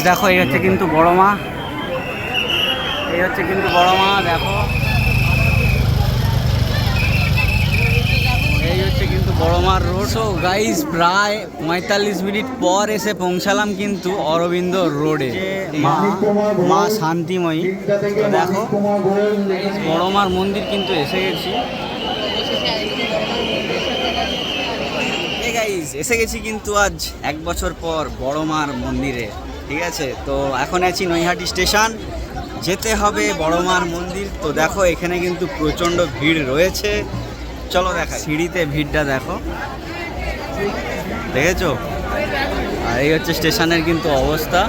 Guys দেখো, এই হচ্ছে কিন্তু বড় মা। এই হচ্ছে কিন্তু বড় মা, দেখো। এই হচ্ছে কিন্তু বড় মার রোড। সো গাইস প্রায় পঁয়তাল্লিশ মিনিট পর এসে পৌঁছালাম কিন্তু অরবিন্দ রোডে। মা মা শান্তিময়ী। দেখো বড় মার মন্দির কিন্তু এসে গেছি। এসে গেছি কিন্তু আজ এক বছর পর বড় মার মন্দিরে। ঠিক আছে? তো এখন আছি নৈহাটি স্টেশন। যেতে হবে বড় মার মন্দির। তো দেখো, এখানে কিন্তু প্রচণ্ড ভিড় রয়েছে। চলো দেখা, সিঁড়িতে ভিড়টা দেখো। দেখেছ? আর এই হচ্ছে স্টেশনের কিন্তু অবস্থা।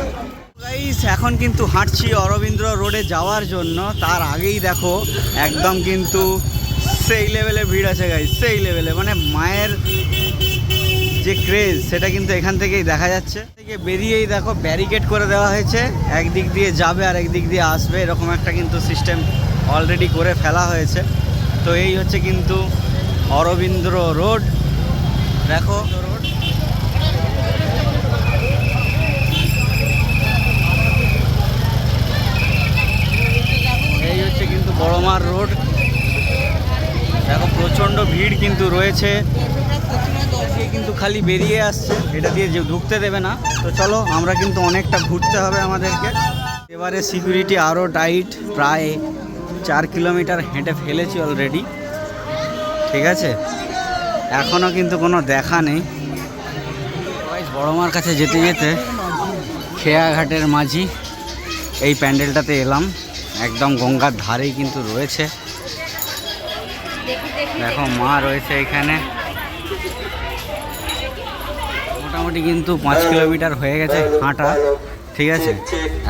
এখন কিন্তু হাঁটছি অরবিন্দ্র রোডে যাওয়ার জন্য। তার আগেই দেখো, একদম কিন্তু সেই লেভেলে ভিড় আছে গাইস সেই লেভেলে মানে মায়ের যে ক্রেজ সেটা কিন্তু এখান থেকেই দেখা যাচ্ছে। থেকে বেরিয়েই দেখো ব্যারিকেড করে দেওয়া হয়েছে। একদিক দিয়ে যাবে আর একদিক দিয়ে আসবে, এরকম একটা কিন্তু সিস্টেম অলরেডি করে ফেলা হয়েছে। তো এই হচ্ছে কিন্তু অরবিন্দ্র রোড। দেখো। রোড এই হচ্ছে কিন্তু বড়মার রোড। দেখো, প্রচণ্ড ভিড় কিন্তু রয়েছে। দিয়ে কিন্তু খালি বেরিয়ে আসছে। এটা দিয়ে যে ঢুকতে দেবে না। তো চলো, আমরা কিন্তু অনেকটা ঘুরতে হবে আমাদেরকে। এবারে সিকিউরিটি আরও টাইট প্রায় চার কিলোমিটার হেঁটে ফেলেছি অলরেডি ঠিক আছে? এখনও কিন্তু কোনো দেখা নেই। বড়মার কাছে যেতে যেতে খেয়াঘাটের মাঝি এই প্যান্ডেলটাতে এলাম। একদম গঙ্গার ধারেই কিন্তু রয়েছে। দেখো, মা রয়েছে এখানে। মোটামুটি কিন্তু পাঁচ কিলোমিটার হয়ে গেছে হাঁটা ঠিক আছে?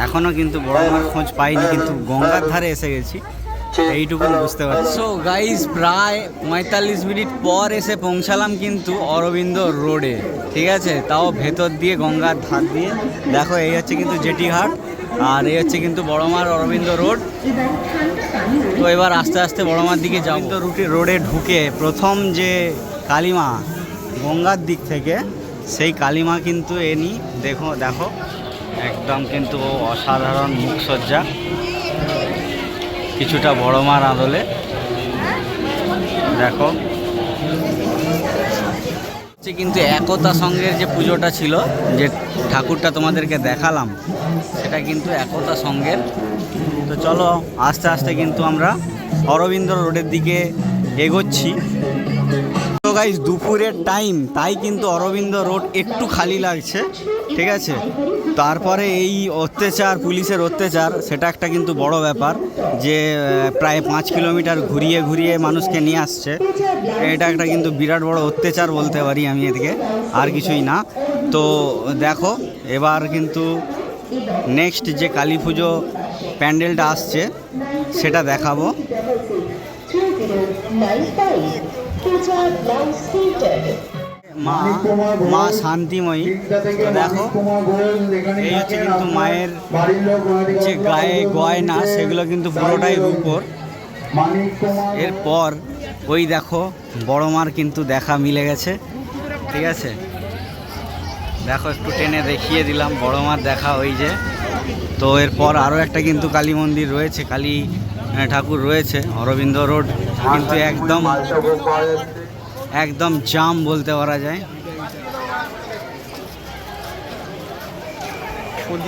এখনও কিন্তু বড় মার খোঁজ পাইনি কিন্তু গঙ্গার ধারে এসে গেছি। এইটুকু বুঝতে পারছি। সো গাইজ প্রায় পঁয়তাল্লিশ মিনিট পর এসে পৌঁছালাম কিন্তু অরবিন্দ রোডে ঠিক আছে? তাও ভেতর দিয়ে গঙ্গার ধার দিয়ে। দেখো এই হচ্ছে কিন্তু জেটিঘাট আর এই হচ্ছে কিন্তু বড়মার অরবিন্দ রোড। তো এবার আস্তে আস্তে বড়মার দিকে যাব। তো রুটে রোডে ঢুকে প্রথম যে কালিমা গঙ্গার দিক থেকে সেই কালিমা কিন্তু এনি দেখো দেখো। একদম কিন্তু অসাধারণ মুখসজ্জা। কিছুটা বড় মার আদলে। দেখো। হচ্ছে কিন্তু একতা সঙ্গের যে পুজোটা ছিল, যে ঠাকুরটা তোমাদেরকে দেখালাম, সেটা কিন্তু একতা সঙ্গের। তো চলো, আস্তে আস্তে কিন্তু আমরা অরবিন্দ রোডের দিকে এগোচ্ছি। গাইজ দুপুরের টাইম তাই কিন্তু অরবিন্দ রোড একটু খালি লাগছে, ঠিক আছে? তারপরে এই অত্যাচার, পুলিশের অত্যাচার, সেটা একটা কিন্তু বড় ব্যাপার যে প্রায় পাঁচ কিলোমিটার ঘুরিয়ে ঘুরিয়ে মানুষকে নিয়ে আসছে। এটা একটা কিন্তু বিরাট বড় অত্যাচার বলতে পারি আমি এদিকে, আর কিছুই না। তো দেখো, এবার কিন্তু নেক্সট যে কালী পুজো প্যান্ডেলটা আসছে, সেটা দেখাবো। মা শান্তিময়ী। দেখো, এই হচ্ছে কিন্তু মায়ের যে গায়ে গয়না, সেগুলো কিন্তু পুরোটাই রূপোর। এরপর ওই দেখো, বড় মার কিন্তু দেখা মিলে গেছে। ঠিক আছে? দেখো, একটু টেনে দেখিয়ে দিলাম, বড় মার দেখা ওই যে। তো এরপর আরও একটা কিন্তু কালী মন্দির রয়েছে, কালী ঠাকুর রয়েছে অরবিন্দ রোড কিন্তু একদম একদম জাম বলতে পারা যায়।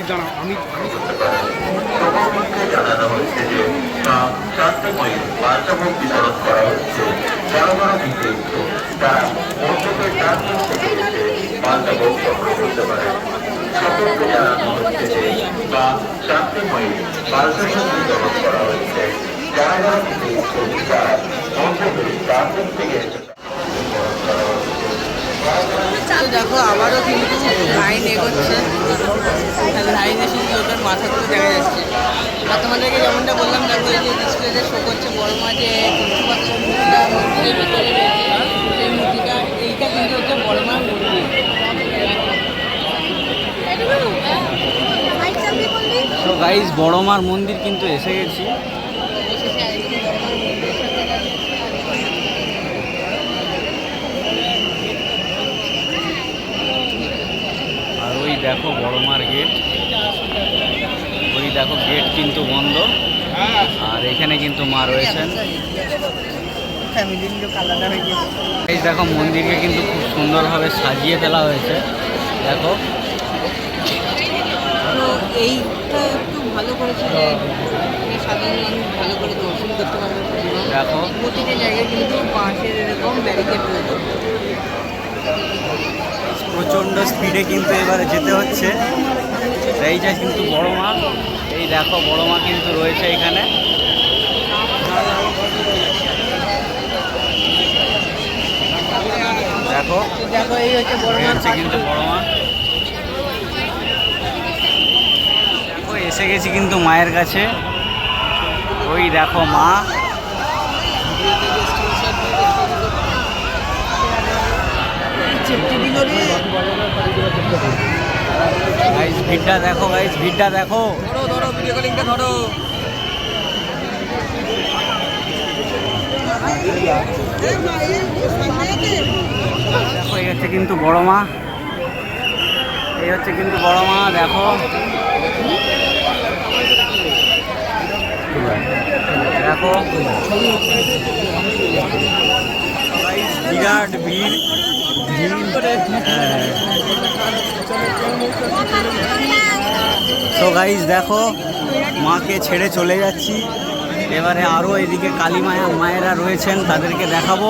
তারা করতে পারে সকলকে যে বা শান্তিময়ী বার্তাভোগ বিতরণ করা হচ্ছে যারা যারা থেকে এসে বিতরণ করা হচ্ছে তো দেখো, আবারও কিন্তু লাইন এগোচ্ছে। লাইনে শুধু লোকের মাথাগুলো দেখা যাচ্ছে। আর তোমাদেরকে যেমনটা বললাম, দেখো এই যে ডিসপ্লেতে শো করছে বড় মাঝে মূর্তিটা সেই মূর্তিটা এইটা কিন্তু হচ্ছে বড় মার মূর্তি। তো গাইজ বড় মার মন্দির কিন্তু এসে গেছি। আর ওই দেখো বড় মার গেট। দেখো গেট কিন্তু বন্ধ। আর এখানে কিন্তু মা রয়েছেন। এই দেখো মন্দিরকে কিন্তু খুব সুন্দরভাবে সাজিয়ে ফেলা হয়েছে। দেখো। তো এইটা একটু ভালো করেছে যে সাধারণ মানুষ ভালো করে দর্শন করতে পারবে। দেখো। প্রতিটা জায়গায় কিন্তু বাঁশের এরকম ব্যারিকেড রয়েছে প্রচণ্ড স্পিডে কিন্তু এবারে যেতে হচ্ছে। এই এইটা কিন্তু বড় মা এই দেখো বড় মা কিন্তু রয়েছে এখানে। দেখো দেখো এই হচ্ছে বড় হচ্ছে কিন্তু বড় মা। এসে গেছি কিন্তু মায়ের কাছে। ওই দেখো মা। গাইস ভিড়টা দেখো গাইস ভিড়টা দেখো। ধরো ধরো দেখো, এই হচ্ছে কিন্তু বড় মা। এই হচ্ছে কিন্তু বড় মা, দেখো। দেখো বিরাট ভিড় তো গাইজ দেখো, মাকে ছেড়ে চলে যাচ্ছি। এবারে আরও এদিকে কালী মায়া, মায়েরা রয়েছেন, তাদেরকে দেখাবো।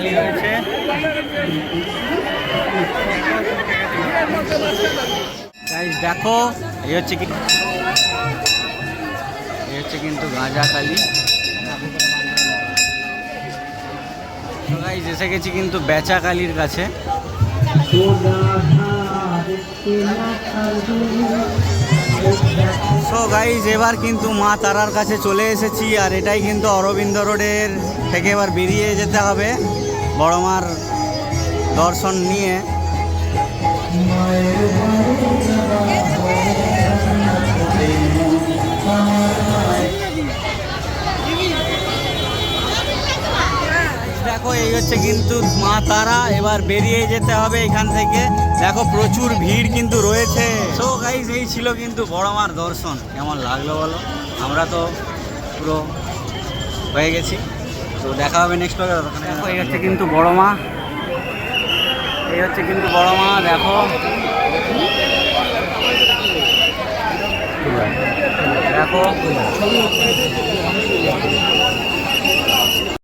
কালী রয়েছে। দেখো, এই হচ্ছে কি এই হচ্ছে কিন্তু গাঁজা কালী এসে গেছি কিন্তু বেচা কালির কাছে। সো গাইজ এবার কিন্তু মা তারার কাছে চলে এসেছি, আর এটাই কিন্তু অরবিন্দ রোডের থেকে এবার বেরিয়ে যেতে হবে। বড় মার দর্শন নিয়ে দেখো, এই হচ্ছে কিন্তু মা তারা। এবার বেরিয়ে যেতে হবে এখান থেকে। দেখো, প্রচুর ভিড় কিন্তু রয়েছে। সো গাইজ এই ছিল কিন্তু বড় মার দর্শন। কেমন লাগল বলো? আমরা তো পুরো হয়ে গেছি। তো দেখা হবে নেক্সট দেখো এই হচ্ছে কিন্তু বড় মা। এই হচ্ছে কিন্তু বড় মা দেখো। দেখো।